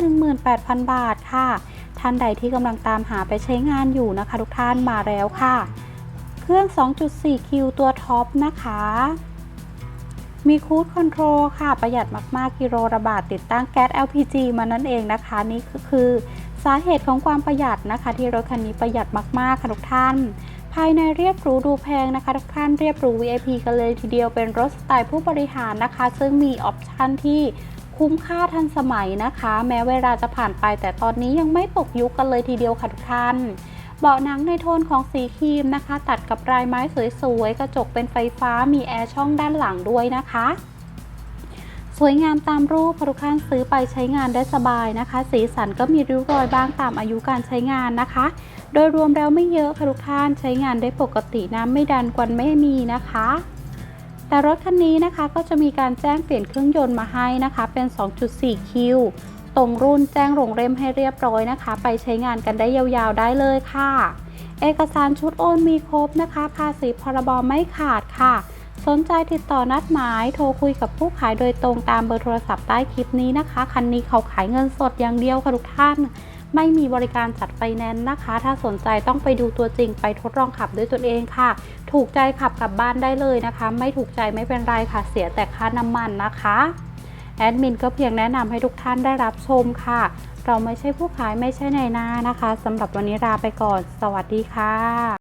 18,000 บาทค่ะ ท่านใดที่กำลังตามหาไปใช้งานอยู่นะคะ ทุกท่านมาแล้วค่ะ เครื่อง 2.4 คิวตัวท็อปนะคะ มีคูดคอนโทรลค่ะ ประหยัดมาก ๆ กิโลละบาทติดตั้งแก๊ส LPG มานั่นเองนะคะ นี่ก็คือสาเหตุของความประหยัดนะคะ ที่รถคันนี้ประหยัดมาก ๆ ค่ะทุกท่านภายในเรียบหรูดูแพงนะคะทุกท่านเรียบหรู VIP กันเลยทีเดียวเป็นรถสไตล์ผู้บริหารนะคะ ซึ่งมีออปชันที่ คุ้มค่าทันสมัยนะคะ แม้เวลาจะผ่านไปแต่ตอนนี้ยังไม่ตกยุคกันเลยทีเดียวค่ะทุกท่านเบาะหนังในโทนของสีครีมนะคะ ตัดกับลายไม้สวยๆ กระจกเป็นไฟฟ้ามีแอร์ช่องด้านหลังด้วยนะคะ สวยงามตามรูปทุกท่านซื้อไปใช้งานได้สบายนะคะ สีสันก็มีริ้วรอยบ้างตามอายุการใช้งานนะคะ โดยรวมแล้วไม่เยอะค่ะทุกท่านใช้งานได้ปกติน้ำไม่ดันควันไม่มีนะคะ แต่รถคันนี้นะคะก็จะมีการแจ้งเปลี่ยนเครื่องยนต์มาให้นะคะ เป็น 2.4 คิว ตรงรุ่นแจ้งลงเล่มให้เรียบร้อยนะคะ ไปใช้งานกันได้ยาวๆได้เลยค่ะ เอกสารชุดโอนมีครบนะคะ ภาษีพรบไม่ขาดค่ะ สนใจติดต่อนัดหมาย โทรคุยกับผู้ขายโดยตรงตามเบอร์โทรศัพท์ใต้คลิปนี้นะคะ คันนี้เขาขายเงินสดอย่างเดียวค่ะทุกท่าน ไม่มีบริการจัดไฟแนนซ์นะคะ ถ้าสนใจต้องไปดูตัวจริงไปทดลองขับด้วยตนเองค่ะ ถูกใจขับกลับบ้านได้เลยนะคะ ไม่ถูกใจไม่เป็นไรค่ะ เสียแต่ค่าน้ำมันนะคะแอดมินก็เพียงแนะนำให้ทุกท่านได้รับชมค่ะ เราไม่ใช่ผู้ขายไม่ใช่ในายหน้านะคะสำหรับวันนี้ลาไปก่อน สวัสดีค่ะ